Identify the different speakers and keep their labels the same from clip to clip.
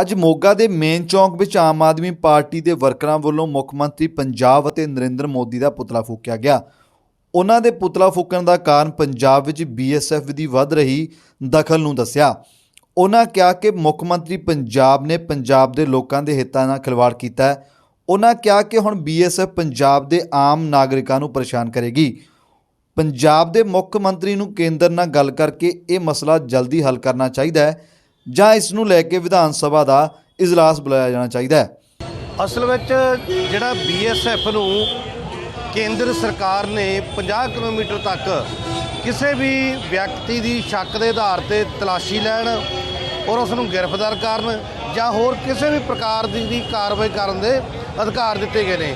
Speaker 1: ਅੱਜ ਮੋਗਾ ਦੇ ਮੇਨ ਚੌਂਕ ਵਿੱਚ ਆਮ ਆਦਮੀ ਪਾਰਟੀ ਦੇ ਵਰਕਰਾਂ ਵੱਲੋਂ ਮੁੱਖ ਮੰਤਰੀ ਪੰਜਾਬ ਅਤੇ ਨਰਿੰਦਰ ਮੋਦੀ ਦਾ ਪੁਤਲਾ ਫੂਕਿਆ ਗਿਆ। ਉਹਨਾਂ ਦੇ ਪੁਤਲਾ ਫੂਕਣ ਦਾ ਕਾਰਨ ਪੰਜਾਬ ਵਿੱਚ ਬੀਐਸਐਫ ਦੀ ਵੱਧ ਰਹੀ ਦਖਲ ਨੂੰ ਦੱਸਿਆ। ਉਹਨਾਂ ਕਿਹਾ ਕਿ ਮੁੱਖ ਮੰਤਰੀ ਪੰਜਾਬ ਨੇ ਪੰਜਾਬ ਦੇ ਲੋਕਾਂ ਦੇ ਹਿੱਤਾਂ ਨਾਲ ਖਿਲਵਾੜ ਕੀਤਾ ਹੈ। ਉਹਨਾਂ ਕਿਹਾ ਕਿ ਹੁਣ ਬੀਐਸਐਫ ਪੰਜਾਬ ਦੇ ਆਮ ਨਾਗਰਿਕਾਂ ਨੂੰ ਪਰੇਸ਼ਾਨ ਕਰੇਗੀ। ਪੰਜਾਬ ਦੇ ਮੁੱਖ ਮੰਤਰੀ ਨੂੰ ਕੇਂਦਰ ਨਾਲ ਗੱਲ ਕਰਕੇ ਇਹ ਮਸਲਾ ਜਲਦੀ ਹੱਲ ਕਰਨਾ ਚਾਹੀਦਾ ਹੈ। ਜਾਂ ਇਸ ਨੂੰ ਲੈ ਕੇ ਵਿਧਾਨ ਸਭਾ ਦਾ ਇਜਲਾਸ ਬੁਲਾਇਆ ਜਾਣਾ ਚਾਹੀਦਾ ਹੈ।
Speaker 2: ਅਸਲ ਵਿੱਚ ਜਿਹੜਾ ਬੀਐਸਐਫ ਨੂੰ ਕੇਂਦਰ ਸਰਕਾਰ ਨੇ 50 ਕਿਲੋਮੀਟਰ ਤੱਕ ਕਿਸੇ ਵੀ ਵਿਅਕਤੀ ਦੀ ਸ਼ੱਕ ਦੇ ਆਧਾਰ ਤੇ ਤਲਾਸ਼ੀ ਲੈਣ ਔਰ ਉਸ ਨੂੰ ਗ੍ਰਿਫਤਾਰ ਕਰਨ ਜਾਂ ਹੋਰ ਕਿਸੇ ਵੀ ਪ੍ਰਕਾਰ ਦੀ ਕਾਰਵਾਈ ਕਰਨ ਦੇ ਅਧਿਕਾਰ ਦਿੱਤੇ ਗਏ ਨੇ।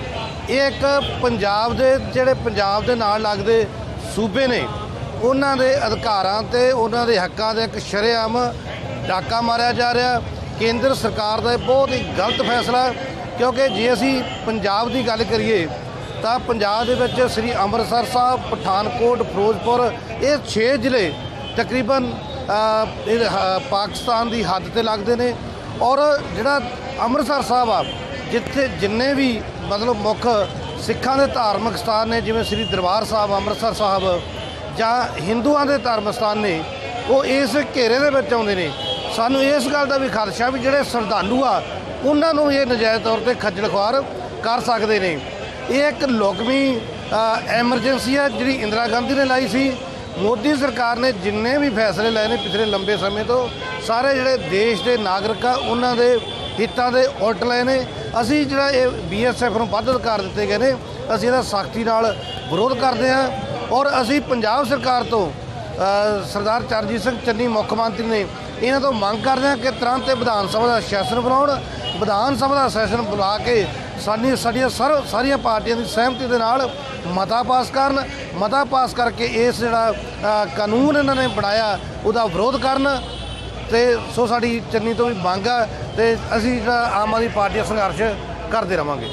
Speaker 2: ਇਹ ਇੱਕ ਪੰਜਾਬ ਦੇ, ਜਿਹੜੇ ਪੰਜਾਬ ਦੇ ਨਾਲ ਲੱਗਦੇ ਸੂਬੇ ਨੇ, ਉਹਨਾਂ ਦੇ ਅਧਿਕਾਰਾਂ ਤੇ ਉਹਨਾਂ ਦੇ ਹੱਕਾਂ ਦੇ ਇੱਕ ਸ਼ਰੇਆਮ ਡਾਕਾ ਮਾਰਿਆ ਜਾ ਰਿਹਾ। ਕੇਂਦਰ ਸਰਕਾਰ ਦਾ ਇਹ ਬਹੁਤ ਹੀ ਗਲਤ ਫੈਸਲਾ ਕਿਉਂਕਿ ਜੇ ਅਸੀਂ ਪੰਜਾਬ ਦੀ ਗੱਲ ਕਰੀਏ, ਤਾਂ ਪੰਜਾਬ ਦੇ ਵਿੱਚ ਸ੍ਰੀ ਅੰਮ੍ਰਿਤਸਰ ਸਾਹਿਬ, ਪਠਾਨਕੋਟ, ਫਿਰੋਜ਼ਪੁਰ, ਇਹ 6 ਜ਼ਿਲ੍ਹੇ ਤਕਰੀਬਨ ਪਾਕਿਸਤਾਨ ਦੀ ਹੱਦ ਤੇ ਲੱਗਦੇ ਨੇ। ਔਰ ਜਿਹੜਾ ਅੰਮ੍ਰਿਤਸਰ ਸਾਹਿਬ ਆ, ਜਿੱਥੇ ਜਿੰਨੇ ਵੀ ਮਤਲਬ ਮੁੱਖ ਸਿੱਖਾਂ ਦੇ ਧਾਰਮਿਕ ਸਥਾਨ ਨੇ, ਜਿਵੇਂ ਸ੍ਰੀ ਦਰਬਾਰ ਸਾਹਿਬ, ਅੰਮ੍ਰਿਤਸਰ ਸਾਹਿਬ ਜਾਂ ਹਿੰਦੂਆਂ ਦੇ ਧਾਰਮਿਕ ਸਥਾਨ ਨੇ, ਉਹ ਇਸ ਘੇਰੇ ਦੇ ਵਿੱਚ ਆਉਂਦੇ ਨੇ। ਸਾਨੂੰ ਇਸ ਗੱਲ ਦਾ ਵੀ ਖਦਸ਼ਾ ਵੀ ਜਿਹੜੇ ਸ਼ਰਧਾਲੂ ਆ, ਉਹਨਾਂ ਨੂੰ ਇਹ ਨਜਾਇਜ਼ ਤੌਰ ਤੇ ਖੱਜਲ ਖੁਆਰ ਕਰ ਸਕਦੇ ਨੇ। ਇਹ ਇੱਕ ਲੋਕਮੀ ਐਮਰਜੈਂਸੀ ਹੈ ਜਿਹੜੀ ਇੰਦਰਾ ਗਾਂਧੀ ਨੇ ਲਾਈ ਸੀ। ਮੋਦੀ ਸਰਕਾਰ ਨੇ ਜਿੰਨੇ ਵੀ ਫੈਸਲੇ ਲਏ ਨੇ ਪਿਛਲੇ ਲੰਬੇ ਸਮੇਂ ਤੋਂ, ਸਾਰੇ ਜਿਹੜੇ ਦੇਸ਼ ਦੇ ਨਾਗਰਿਕ ਆ, ਉਹਨਾਂ ਦੇ ਹਿੱਤਾਂ ਦੇ ਉਲਟ ਲਏ ਨੇ। ਅਸੀਂ ਜਿਹੜਾ ਇਹ ਬੀਐਸਐਫ ਨੂੰ ਵੱਧ ਅਧਿਕਾਰ ਦਿੱਤੇ ਗਏ ਨੇ, ਅਸੀਂ ਇਹਦਾ ਸਖਤੀ ਨਾਲ ਵਿਰੋਧ ਕਰਦੇ ਹਾਂ ਔਰ ਅਸੀਂ ਪੰਜਾਬ ਸਰਕਾਰ ਤੋਂ ਸਰਦਾਰ ਚਰਨਜੀਤ ਸਿੰਘ ਚੰਨੀ ਮੁੱਖ ਮੰਤਰੀ ਨੇ ਇਹਨਾਂ ਤੋਂ ਮੰਗ ਕਰਦੇ ਹਾਂ ਕਿ ਤੁਰੰਤ ਵਿਧਾਨ ਸਭਾ ਦਾ ਸੈਸ਼ਨ ਬਣਾਉਣ, ਵਿਧਾਨ ਸਭਾ ਦਾ ਸੈਸ਼ਨ ਬੁਲਾ ਕੇ ਸਾਡੀ ਸਾਡੀਆਂ ਸਰ ਸਾਰੀਆਂ ਪਾਰਟੀਆਂ ਦੀ ਸਹਿਮਤੀ ਦੇ ਨਾਲ ਮਤਾ ਪਾਸ ਕਰਨ, ਮਤਾ ਪਾਸ ਕਰਕੇ ਇਸ ਜਿਹੜਾ ਕਾਨੂੰਨ ਇਹਨਾਂ ਨੇ ਬਣਾਇਆ, ਉਹਦਾ ਵਿਰੋਧ ਕਰਨ ਤੇ ਸੋ ਸਾਡੀ ਚੰਨੀ ਤੋਂ ਵੀ ਮੰਗ ਆ ਤੇ ਅਸੀਂ ਜਿਹੜਾ ਆਮ ਆਦਮੀ ਪਾਰਟੀ ਦਾ ਸੰਘਰਸ਼ ਕਰਦੇ ਰਵਾਂਗੇ।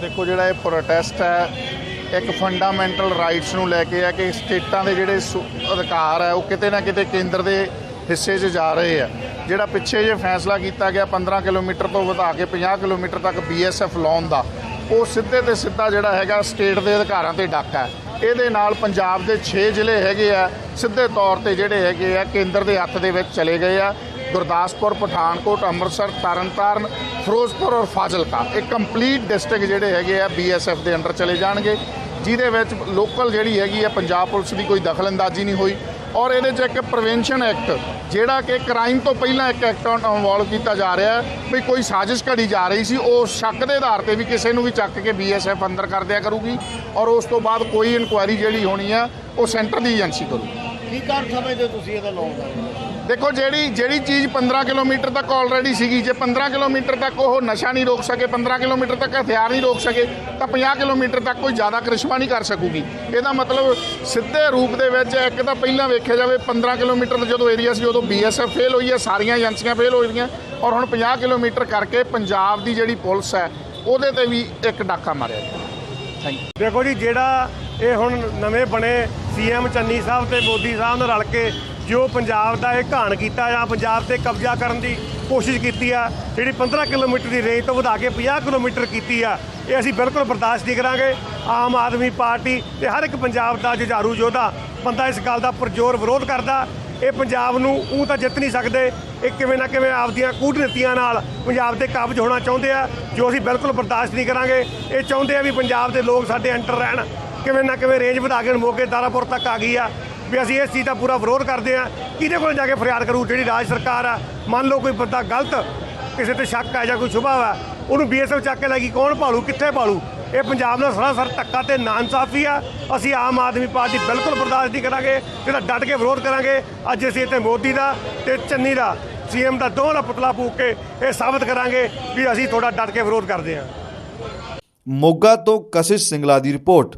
Speaker 3: ਦੇਖੋ ਜਿਹੜਾ ਇਹ ਪ੍ਰੋਟੈਸਟ ਹੈ ਇੱਕ ਫੰਡਾਮੈਂਟਲ ਰਾਈਟਸ ਨੂੰ ਲੈ ਕੇ ਆ ਕਿ ਸਟੇਟਾਂ ਦੇ ਜਿਹੜੇ ਸੁ- ਅਧਿਕਾਰ ਹੈ ਉਹ ਕਿਤੇ ਨਾ ਕਿਤੇ ਕੇਂਦਰ ਦੇ ਹਿੱਸੇ 'ਚ ਜਾ ਰਹੇ ਆ। ਜਿਹੜਾ ਪਿੱਛੇ ਜੇ ਫੈਸਲਾ ਕੀਤਾ ਗਿਆ 15 ਕਿਲੋਮੀਟਰ ਤੋਂ ਵਧਾ ਕੇ 50 ਕਿਲੋਮੀਟਰ ਤੱਕ ਬੀਐਸਐਫ ਲਾਉਣ ਦਾ, ਉਹ ਸਿੱਧੇ ਤੇ ਸਿੱਧਾ ਜਿਹੜਾ ਹੈਗਾ ਸਟੇਟ ਦੇ ਅਧਿਕਾਰਾਂ ਤੇ ਡਾਕਾ ਹੈ ਇਹਦੇ ਨਾਲ ਪੰਜਾਬ ਦੇ 6 ਜ਼ਿਲ੍ਹੇ ਹੈਗੇ ਆ, ਸਿੱਧੇ ਤੌਰ ਤੇ ਜਿਹੜੇ ਹੈਗੇ ਆ, ਕੇਂਦਰ ਦੇ ਹੱਥ ਦੇ ਵਿੱਚ ਚਲੇ ਗਏ ਆ। ਗੁਰਦਾਸਪੁਰ, ਪਠਾਨਕੋਟ, ਅੰਮ੍ਰਿਤਸਰ, ਤਰਨਤਾਰਨ, ਫਿਰੋਜ਼ਪੁਰ ਔਰ ਫਾਜ਼ਿਲਕਾ, ਇਹ ਕੰਪਲੀਟ ਡਿਸਟ੍ਰਿਕਟ ਜਿਹੜੇ ਹੈਗੇ ਆ ਬੀਐਸਐਫ ਦੇ ਅੰਡਰ ਚਲੇ ਜਾਣਗੇ। ਜਿਹਦੇ ਵਿੱਚ ਲੋਕਲ ਜਿਹੜੀ ਹੈਗੀ ਆ ਪੰਜਾਬ ਪੁਲਿਸ ਦੀ ਕੋਈ ਦਖਲਅੰਦਾਜ਼ੀ ਨਹੀਂ ਹੋਈ। ਔਰ ਇਹਦੇ 'ਚ ਇੱਕ ਪ੍ਰੀਵੈਂਸ਼ਨ ਐਕਟ, ਜਿਹੜਾ ਕਿ ਕ੍ਰਾਈਮ ਤੋਂ ਪਹਿਲਾਂ ਇੱਕ ਐਕਟ ਇਨਵੋਲਵ ਕੀਤਾ ਜਾ ਰਿਹਾ ਵੀ ਕੋਈ ਸਾਜ਼ਿਸ਼ ਘੜੀ ਜਾ ਰਹੀ ਸੀ, ਉਹ ਸ਼ੱਕ ਦੇ ਆਧਾਰ ਤੇ ਵੀ ਕਿਸੇ ਨੂੰ ਵੀ ਚੱਕ ਕੇ ਬੀਐਸਐਫ ਅੰਦਰ ਕਰ ਦਿਆ ਕਰੂਗੀ, ਔਰ ਉਸ ਤੋਂ ਬਾਅਦ ਕੋਈ ਇਨਕੁਆਇਰੀ ਜਿਹੜੀ ਹੋਣੀ ਆ, ਉਹ ਸੈਂਟਰ ਦੀ ਏਜੰਸੀ ਕਰੂਗੀ।
Speaker 2: ਕੀ ਕਾਰਨ ਸਮਝਦੇ ਤੁਸੀਂ ਇਹਦਾ ਲਾਉਣ
Speaker 3: ਦੇਖੋ ਜਿਹੜੀ ਜਿਹੜੀ ਚੀਜ਼ 15 ਕਿਲੋਮੀਟਰ ਤੱਕ ਆਲਰੇਡੀ ਸੀਗੀ ਜੇ 15 ਕਿਲੋਮੀਟਰ ਤੱਕ ਉਹ ਨਸ਼ਾ ਨਹੀਂ ਰੋਕ ਸਕੇ 15 ਕਿਲੋਮੀਟਰ ਤੱਕ ਹਥਿਆਰ ਨਹੀਂ ਰੋਕ ਸਕੇ ਤਾਂ 50 ਕਿਲੋਮੀਟਰ ਤੱਕ ਕੋਈ ਜ਼ਿਆਦਾ ਕ੍ਰਿਸ਼ਮਾ ਨਹੀਂ ਕਰ ਸਕੂਗੀ। ਇਹਦਾ ਮਤਲਬ ਸਿੱਧੇ ਰੂਪ ਦੇ ਵਿੱਚ ਇੱਕ ਤਾਂ ਪਹਿਲਾਂ ਵੇਖਿਆ ਜਾਵੇ 15 ਕਿਲੋਮੀਟਰ ਦਾ ਜਦੋਂ ਏਰੀਆ ਸੀ ਉਦੋਂ ਬੀਐਸਐਫ ਫੇਲ ਹੋਈ ਹੈ ਸਾਰੀਆਂ ਏਜੰਸੀਆਂ ਫੇਲ ਹੋ ਰਹੀਆਂ ਔਰ ਹੁਣ 50 ਕਿਲੋਮੀਟਰ ਕਰਕੇ ਪੰਜਾਬ ਦੀ ਜਿਹੜੀ ਪੁਲਿਸ ਹੈ ਉਹਦੇ ਤੇ ਵੀ ਇੱਕ ਡਾਕਾ ਮਾਰਿਆ ਥੈਂਕ ਯੂ
Speaker 4: ਦੇਖੋ ਜੀ ਜਿਹੜਾ ਇਹ ਹੁਣ ਨਵੇਂ ਬਣੇ ਸੀਐਮ ਚੰਨੀ ਸਾਹਿਬ ਤੇ ਮੋਦੀ ਸਾਹਿਬ ਨਾਲ ਰਲ ਕੇ ਜੋ ਪੰਜਾਬ ਦਾ ਇਹ ਘਾਣ ਕੀਤਾ ਜਾਂ ਪੰਜਾਬ ਤੇ ਕਬਜ਼ਾ ਕਰਨ ਦੀ ਕੋਸ਼ਿਸ਼ ਕੀਤੀ ਆ, ਜਿਹੜੀ 15 ਕਿਲੋਮੀਟਰ ਦੀ ਰੇਂਜ ਤੋਂ ਵਧਾ ਕੇ 50 ਕਿਲੋਮੀਟਰ ਕੀਤੀ ਆ, ਇਹ ਅਸੀਂ ਬਿਲਕੁਲ ਬਰਦਾਸ਼ਤ ਨਹੀਂ ਕਰਾਂਗੇ। ਆਮ ਆਦਮੀ ਪਾਰਟੀ ਤੇ ਹਰ ਇੱਕ ਪੰਜਾਬ ਦਾ ਜੁਝਾਰੂ ਯੋਧਾ ਬੰਦਾ ਇਸ ਗੱਲ ਦਾ ਪਰਜ਼ੋਰ ਵਿਰੋਧ ਕਰਦਾ, ਇਹ ਪੰਜਾਬ ਨੂੰ ਉਹ ਤਾਂ ਜਿੱਤ ਨਹੀਂ ਸਕਦੇ, ਇਹ ਕਿਵੇਂ ਨਾ ਕਿਵੇਂ ਆਪਦੀਆਂ ਕੂਟਨੀਤੀਆਂ ਨਾਲ ਪੰਜਾਬ ਤੇ ਕਾਬਜ ਹੋਣਾ ਚਾਹੁੰਦੇ ਆ, ਜੋ ਅਸੀਂ ਬਿਲਕੁਲ ਬਰਦਾਸ਼ਤ ਨਹੀਂ ਕਰਾਂਗੇ। ਇਹ ਚਾਹੁੰਦੇ ਆ ਵੀ ਪੰਜਾਬ ਦੇ ਲੋਕ ਸਾਡੇ ਅੰਡਰ ਰਹਿਣ, ਕਿਵੇਂ ਨਾ ਕਿਵੇਂ ਰੇਂਜ ਵਧਾ ਕੇ ਮੋਗੇ ਦਾਰਾਪੁਰ ਤੱਕ ਆ ਗਈ ਆ ਵੀ ਅਸੀਂ ਇਸ ਚੀਜ਼ ਦਾ ਪੂਰਾ ਵਿਰੋਧ ਕਰਦੇ ਆ ਕਿਹਦੇ ਕੋਲ ਜਾ ਕੇ ਫਰਿਆਦ ਕਰੂ? ਜਿਹੜੀ ਰਾਜ ਸਰਕਾਰ ਆ, ਮੰਨ ਲਓ ਕੋਈ ਬੰਦਾ ਗਲਤ, ਕਿਸੇ ਤੇ ਸ਼ੱਕ ਆ ਜਾਂ ਕੋਈ ਸ਼ੁਭਾ ਵਾ, ਉਹਨੂੰ ਬੀਐਸਐਫ ਚੱਕ ਕੇ ਲੈ ਗਈ। ਕੌਣ ਭਾਲੂ? ਕਿੱਥੇ ਭਾਲੂ? ਇਹ ਪੰਜਾਬ ਦਾ ਸਰਾਸਰ ਧੱਕਾ ਤੇ ਨਾਇਨਸਾਫੀ ਆ। ਅਸੀਂ ਆਮ ਆਦਮੀ ਪਾਰਟੀ ਬਿਲਕੁਲ ਬਰਦਾਸ਼ਤ ਨਹੀਂ ਕਰਾਂਗੇ। ਇਹਦਾ ਡਟ ਕੇ ਵਿਰੋਧ ਕਰਾਂਗੇ, ਅੱਜ ਅਸੀਂ ਇੱਥੇ ਮੋਦੀ ਦਾ ਤੇ ਚੰਨੀ ਦਾ, ਸੀਐਮ ਦਾ ਦੋਵਾਂ ਦਾ ਪੁਤਲਾ ਫੂਕ ਕੇ ਇਹ ਸਾਬਤ ਕਰਾਂਗੇ ਵੀ ਅਸੀਂ ਤੁਹਾਡਾ ਡਟ ਕੇ ਵਿਰੋਧ ਕਰਦੇ ਹਾਂ।
Speaker 1: ਮੋਗਾ ਤੋਂ ਕਸ਼ਿਸ਼ ਸਿੰਗਲਾ ਦੀ ਰਿਪੋਰਟ।